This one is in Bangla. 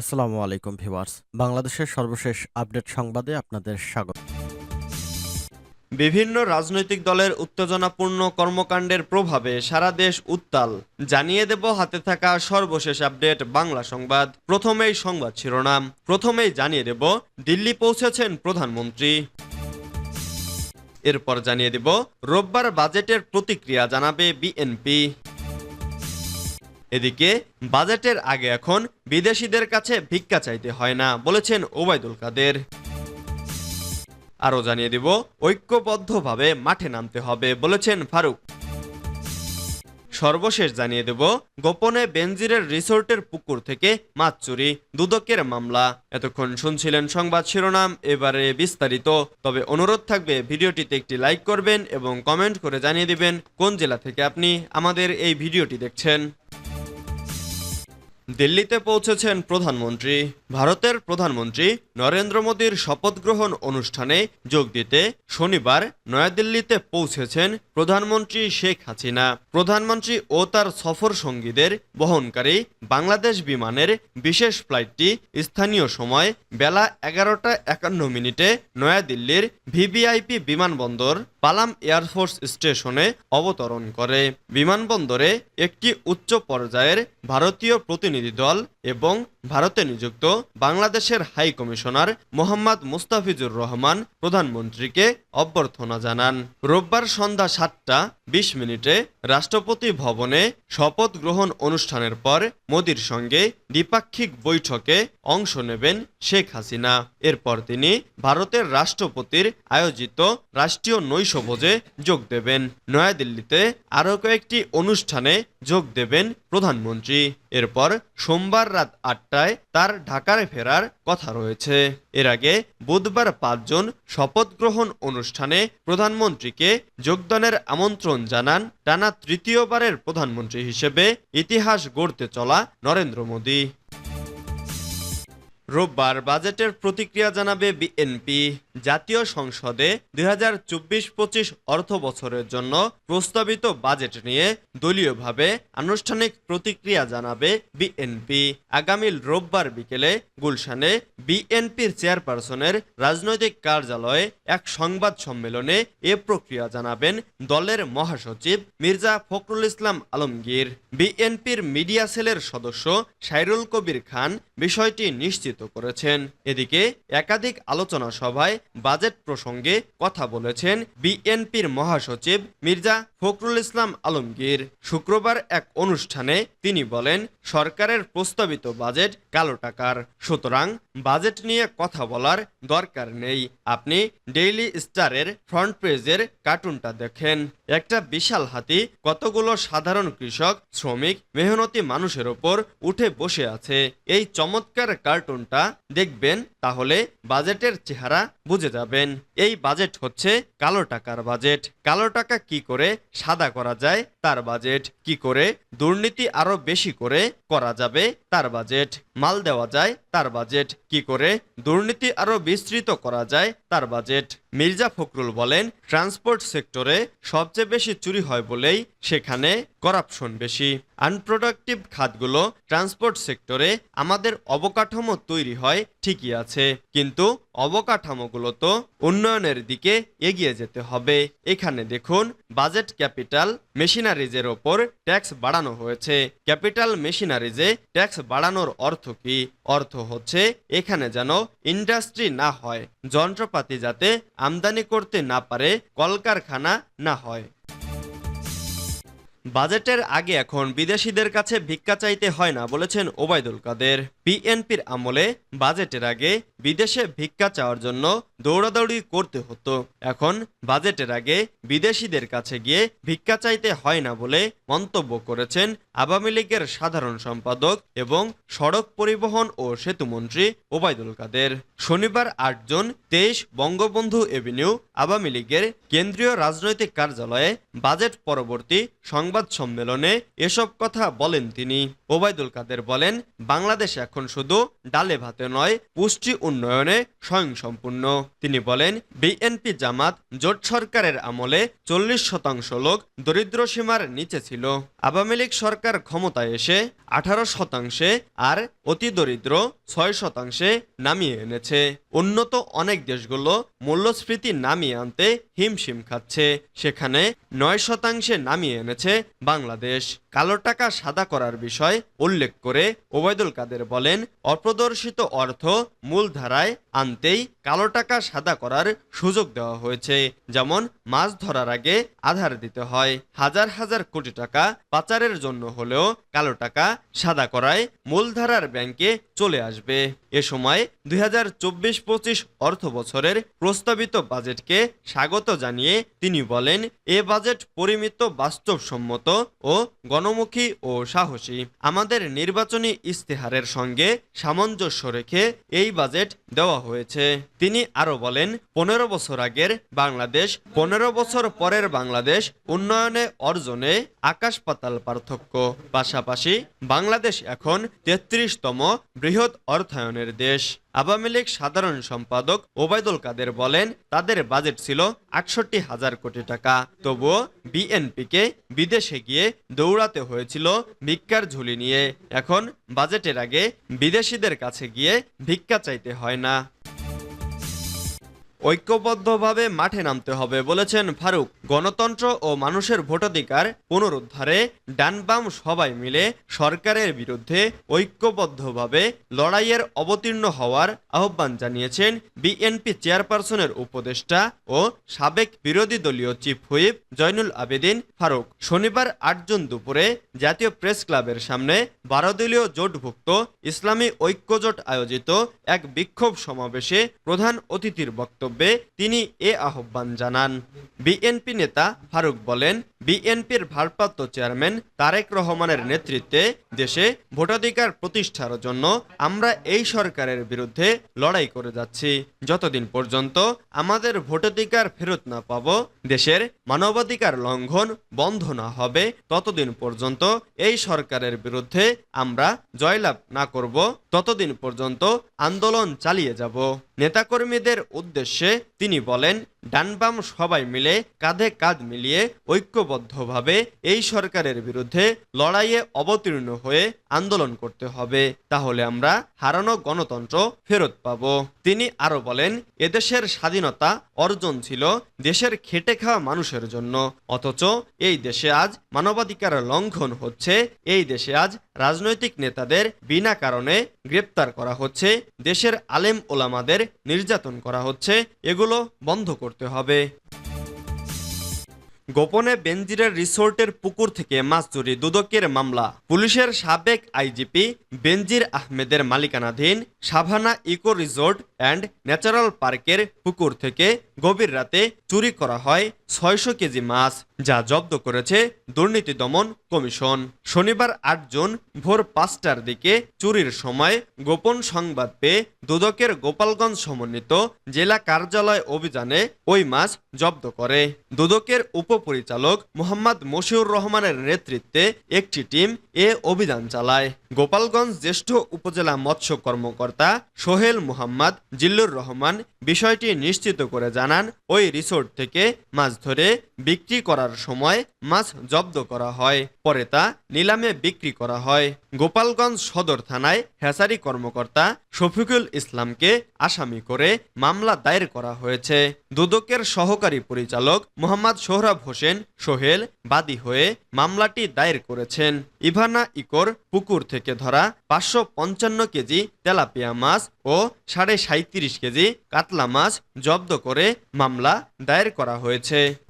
আসসালামু আলাইকুম ভিউয়ার্স। বাংলাদেশের সর্বশেষ আপডেট সংবাদে আপনাদের স্বাগত। বিভিন্ন রাজনৈতিক দলের উত্তেজনাপূর্ণ কর্মকাণ্ডের প্রভাবে সারা দেশ উত্তাল। জানিয়ে দেব হাতে থাকা সর্বশেষ আপডেট বাংলা সংবাদ। প্রথমেই সংবাদ শিরোনাম। প্রথমেই জানিয়ে দেব, দিল্লি পৌঁছেছেন প্রধানমন্ত্রী। এরপর জানিয়ে দেব, রোববার বাজেটের প্রতিক্রিয়া জানাবে বিএনপি। এদিকে, বাজেটের আগে এখন বিদেশিদের কাছে ভিক্ষা চাইতে হয় না, বলেছেন ওবায়দুল কাদের। আরও জানিয়ে দিব, ঐক্যবদ্ধভাবে মাঠে নামতে হবে, বলেছেন ফারুক। সর্বশেষ জানিয়ে দেব, গোপনে বেনজিরের রিসোর্টের পুকুর থেকে মাছ চুরি, দুদকের মামলা। এতক্ষণ শুনছিলেন সংবাদ শিরোনাম, এবারে বিস্তারিত। তবে অনুরোধ থাকবে, ভিডিওটিতে একটি লাইক করবেন এবং কমেন্ট করে জানিয়ে দিবেন কোন জেলা থেকে আপনি আমাদের এই ভিডিওটি দেখছেন। দিল্লিতে পৌঁছেছেন প্রধানমন্ত্রী। ভারতের প্রধানমন্ত্রী নরেন্দ্র মোদীর শপথ গ্রহণ অনুষ্ঠানে যোগ দিতে শনিবার নয়াদিল্লিতে পৌঁছেছেন প্রধানমন্ত্রী শেখ হাসিনা। প্রধানমন্ত্রী ও তার সফর সঙ্গীদের বহনকারী বাংলাদেশ বিমানের বিশেষ ফ্লাইটটি স্থানীয় সময় বেলা এগারোটা একান্ন মিনিটে নয়াদিল্লির ভিভিআইপি বিমানবন্দর পালাম এয়ারফোর্স স্টেশনে অবতরণ করে। বিমানবন্দরে একটি উচ্চ পর্যায়ের ভারতীয় প্রতিনিধি প্রতিনিধি দল এবং ভারতে নিযুক্ত বাংলাদেশের হাই কমিশনার মোহাম্মদ মুস্তাফিজুর রহমান প্রধানমন্ত্রীকে অভ্যর্থনা জানান। রোববার সন্ধ্যা সাতটা বিশ মিনিটে রাষ্ট্রপতি ভবনে শপথ গ্রহণ অনুষ্ঠানের পর মোদির সঙ্গে দ্বিপাক্ষিক বৈঠকে অংশ নেবেন শেখ হাসিনা। এরপর তিনি ভারতের রাষ্ট্রপতির আয়োজিত রাষ্ট্রীয় নৈশভোজে যোগ দেবেন। নয়াদিল্লিতে আরও কয়েকটি অনুষ্ঠানে যোগ দেবেন প্রধানমন্ত্রী। এরপর সোমবার রাত আটটায় তার ঢাকায় ফেরার কথা রয়েছে। এর আগে বুধবার পাঁচজন শপথ গ্রহণ অনুষ্ঠানে প্রধানমন্ত্রীকে যোগদানের আমন্ত্রণ জানান টানা তৃতীয়বারের প্রধানমন্ত্রী হিসেবে ইতিহাস গড়তে চলা নরেন্দ্র মোদী। রোববার বাজেটের প্রতিক্রিয়া জানাবে বিএনপি। জাতীয় সংসদে দুই হাজার চব্বিশ পঁচিশ অর্থ বছরের জন্য প্রস্তাবিত বাজেট নিয়ে দলীয়ভাবে আনুষ্ঠানিক প্রতিক্রিয়া জানাবে বিএনপি। আগামী রোববার বিকেলে গুলশানে বিএনপির চেয়ারপারসনের রাজনৈতিক কার্যালয়ে এক সংবাদ সম্মেলনে এ প্রক্রিয়া জানাবেন দলের মহাসচিব মির্জা ফখরুল ইসলাম আলমগীর। বিএনপির মিডিয়া সেলের সদস্য সাইরুল কবির খান বিষয়টি নিশ্চিত করেছেন। এদিকে একাধিক আলোচনা সভায় বাজেট প্রসঙ্গে কথা বলেছেন বিএনপির মহাসচিব মির্জা ফখরুল ইসলাম আলমগীর শুক্রবার এক অনুষ্ঠানে তিনি বলেন, সরকারের প্রস্তাবিত বাজেট কালো টাকার। সুতরাং বাজেট নিয়ে কথা বলার দরকার নেই। আপনি ডেইলি স্টারের ফ্রন্ট পেজের কার্টুনটা দেখেন। একটা বিশাল হাতি কতগুলো সাধারণ কৃষক, শ্রমিক, মেহনতি মানুষের ওপর উঠে বসে আছে। এই চমৎকার কার্টুনটা দেখবেন, তাহলে বাজেটের চেহারা বুঝে যাবেন। এই বাজেট হচ্ছে কালো টাকার বাজেট। কালো টাকা কি করে সাদা করা যায়, তার বাজেট কি করে? দুর্নীতি আরও বেশি করে করা যাবে, তার বাজেট মাল দেওয়া যায়, তার বাজেট কি করে? দুর্নীতি আরও বিস্তৃত করা যায়, তার বাজেট মির্জা ফখরুল বলেন, ট্রান্সপোর্ট সেক্টরে সবচেয়ে বেশি চুরি হয় বলেই সেখানে করাপশন বেশি। আনপ্রোডাক্টিভ খাতগুলো ট্রান্সপোর্ট সেক্টরে আমাদের অবকাঠামো তৈরি হয় ঠিকই আছে, কিন্তু অবকাঠামোগুলো তো উন্নয়নের দিকে এগিয়ে যেতে হবে। এখানে দেখুন, বাজেট ক্যাপিটাল মেশিনারিজের ওপর ট্যাক্স বাড়ানো হয়েছে। ক্যাপিটাল মেশিনারিজে ট্যাক্স বাড়ানোর অর্থ কি? অর্থ হচ্ছে, এখানে যেন ইন্ডাস্ট্রি না হয় যন্ত্রপাতি যাতে আমদানি করতে না পারে, কলকারখানা না হয়। বাজেটের আগে এখন বিদেশিদের কাছে ভিক্ষা চাইতে হয় না বলেছেন ওবায়দুল কাদের। বিএনপির আমলে বাজেটের আগে বিদেশে ভিক্ষা চাওয়ার জন্য দৌড়াদৌড়ি করতে হতো। এখন বাজেটের আগে বিদেশিদের কাছে গিয়ে ভিক্ষা চাইতে হয় না বলে মন্তব্য করেছেন আওয়ামী লীগের সাধারণ সম্পাদক এবং সড়ক পরিবহন ও সেতুমন্ত্রী ওবায়দুল কাদের। শনিবার আটজন তেইশ বঙ্গবন্ধু এভিনিউ আওয়ামী লীগের কেন্দ্রীয় রাজনৈতিক কার্যালয়ে বাজেট পরবর্তী সংবাদ সম্মেলনে এসব কথা বলেন তিনি। ওবায়দুল কাদের বলেন, বাংলাদেশ এখন শুধু ডালে ভাতে নয়, পুষ্টি উন্নয়নে স্বয়ংসম্পূর্ণ। তিনি বলেন, বিএনপি জামাত জোট সরকারের আমলে চল্লিশ শতাংশ লোক দরিদ্র সীমার নিচে ছিল। আওয়ামী লীগ সরকার ক্ষমতায় এসে আঠারো শতাংশে আর অতি দরিদ্র ছয় শতাংশে নামিয়ে এনেছে। উন্নত অনেক দেশগুলো মূল্যস্ফীতি নামিয়ে আনতে হিমশিম খাচ্ছে। সেখানে নয় শতাংশে নামিয়ে এনেছে বাংলাদেশ। কালো টাকা সাদা করার বিষয় উল্লেখ করে ওবায়দুল কাদের বলেন, অপ্রদর্শিত অর্থ মূলধারায় আনতেই কালো টাকা সাদা করার সুযোগ দেওয়া হয়েছে। যেমন, মাছ ধরার আগে আধার দিতে হয়। হাজার হাজার কোটি টাকা পাচারের জন্য হলেও কালো টাকা সাদা করায় মূলধারার ব্যাংকে চলে আসবে। এ সময় দুই হাজার চব্বিশ পঁচিশ অর্থ বছরের প্রস্তাবিত বাজেটকে স্বাগত জানিয়ে তিনি বলেন, এ বাজেট পরিমিত, বাস্তবসম্মত ও গণমুখী ও সাহসী। আমাদের নির্বাচনী ইস্তেহারের সঙ্গে সামঞ্জস্য রেখে এই বাজেট দেওয়া হয়েছে। তিনি আরও বলেন, পনেরো বছর আগের বাংলাদেশ, পনেরো বছর পরের বাংলাদেশ উন্নয়নে, অর্জনে আকাশ পাতাল পার্থক্য। পাশাপাশি বাংলাদেশ এখন তেত্রিশতম বৃহৎ অর্থায়নের দেশ। আওয়ামী লীগ সাধারণ সম্পাদক ওবায়দুল কাদের বলেন, তাদের বাজেট ছিল আটষট্টি হাজার কোটি টাকা। তবুও বিএনপিকে বিদেশে গিয়ে দৌড়াতে হয়েছিল ভিক্ষার ঝুলি নিয়ে। এখন বাজেটের আগে বিদেশিদের কাছে গিয়ে ভিক্ষা চাইতে হয় না। ঐক্যবদ্ধভাবে মাঠে নামতে হবে বলেছেন ফারুক। গণতন্ত্র ও মানুষের ভোটাধিকার পুনরুদ্ধারে ডানবাম সবাই মিলে সরকারের বিরুদ্ধে ঐক্যবদ্ধভাবে লড়াইয়ের অবতীর্ণ হওয়ার আহ্বান জানিয়েছেন বিএনপি চেয়ারপারসনের উপদেষ্টা ও সাবেক বিরোধী দলীয় চিফ হুইপ জয়নুল আবেদিন ফারুক। শনিবার আট জুন দুপুরে জাতীয় প্রেস ক্লাবের সামনে বারো দলীয় জোটভুক্ত ইসলামী ঐক্যজোট আয়োজিত এক বিক্ষোভ সমাবেশে প্রধান অতিথির বক্তব্যে তিনি এ আহ্বান জানান। বিএনপি নেতা ফারুক বলেন বিএনপির ভারপ্রাপ্ত চেয়ারম্যান তারেক রহমানের নেতৃত্বে দেশে ভোটাধিকার প্রতিষ্ঠার জন্য আমরা এই সরকারের বিরুদ্ধে লড়াই করে যাচ্ছি। যতদিন পর্যন্ত আমাদের ভোটাধিকার ফেরত না পাব, দেশের মানবাধিকার লঙ্ঘন বন্ধ না হবে, ততদিন পর্যন্ত এই সরকারের বিরুদ্ধে আমরা জয়লাভ না করব, ততদিন পর্যন্ত আন্দোলন চালিয়ে যাব। নেতাকর্মীদের উদ্দেশ্যে তিনি বলেন, ডানবাম সবাই মিলে কাঁধে কাঁধ মিলিয়ে ঐক্যবদ্ধভাবে এই সরকারের বিরুদ্ধে লড়াইয়ে অবতীর্ণ হয়ে আন্দোলন করতে হবে। তাহলে আমরা হারানো গণতন্ত্র ফেরত পাব। তিনি আরও বলেন, এদেশের স্বাধীনতা অর্জন ছিল দেশের খেটে খাওয়া মানুষের জন্য। অথচ এই দেশে আজ মানবাধিকার লঙ্ঘন হচ্ছে। এই দেশে আজ রাজনৈতিক নেতাদের বিনা কারণে গ্রেপ্তার করা হচ্ছে। দেশের আলেম ওলামাদের নির্যাতন করা হচ্ছে। এগুলো বন্ধ করতে হবে। গোপনে বেনজিরের রিসোর্টের পুকুর থেকে মাছ চুরি দুদকের মামলা। পুলিশের সাবেক আইজিপি বেনজির আহমেদের মালিকানাধীন Savanna eco resort and natural পার্কের পুকুর থেকে গভীর রাতে চুরি করা হয় ছয়শো কেজি মাছ, যা জব্দ করেছে দুর্নীতি দমন কমিশন। শনিবার আট জুন ভোর পাঁচটার দিকে চুরির সময় গোপন সংবাদ পেয়ে দুদকের গোপালগঞ্জ সমন্বিত জেলা কার্যালয় অভিযানে ওই মাছ জব্দ করে। দুদকের উপপরিচালক মোহাম্মদ মশিউর রহমানের নেতৃত্বে একটি টিম এ অভিযান চালায়। গোপালগঞ্জ জ্যেষ্ঠ উপজেলা মৎস্য কর্মকর্তা সোহেল মুহাম্মদ জিল্লুর রহমান বিষয়টি নিশ্চিত করে জানান, ওই রিসোর্ট থেকে মাছ ধরে বিক্রি করার সময় মাছ জব্দ করা হয়, পরে তা নিলামে বিক্রি করা হয়। গোপালগঞ্জ সদর থানায় হ্যাচারি কর্মকর্তা শফিকুল ইসলামকে আসামি করে মামলা দায়ের করা হয়েছে। দুদকের সহকারী পরিচালক মোহাম্মদ সোহরাব হোসেন সোহেল বাদী হয়ে মামলাটি দায়ের করেছেন। ইভানা ইকোর পুকুর থেকে ধরা পাঁচশো পঞ্চান্ন কেজি তেলাপিয়া মাছ ও সাড়ে সাঁত্রিশ কেজি কাতলা মাছ জব্দ করে মামলা দায়ের করা হয়েছে।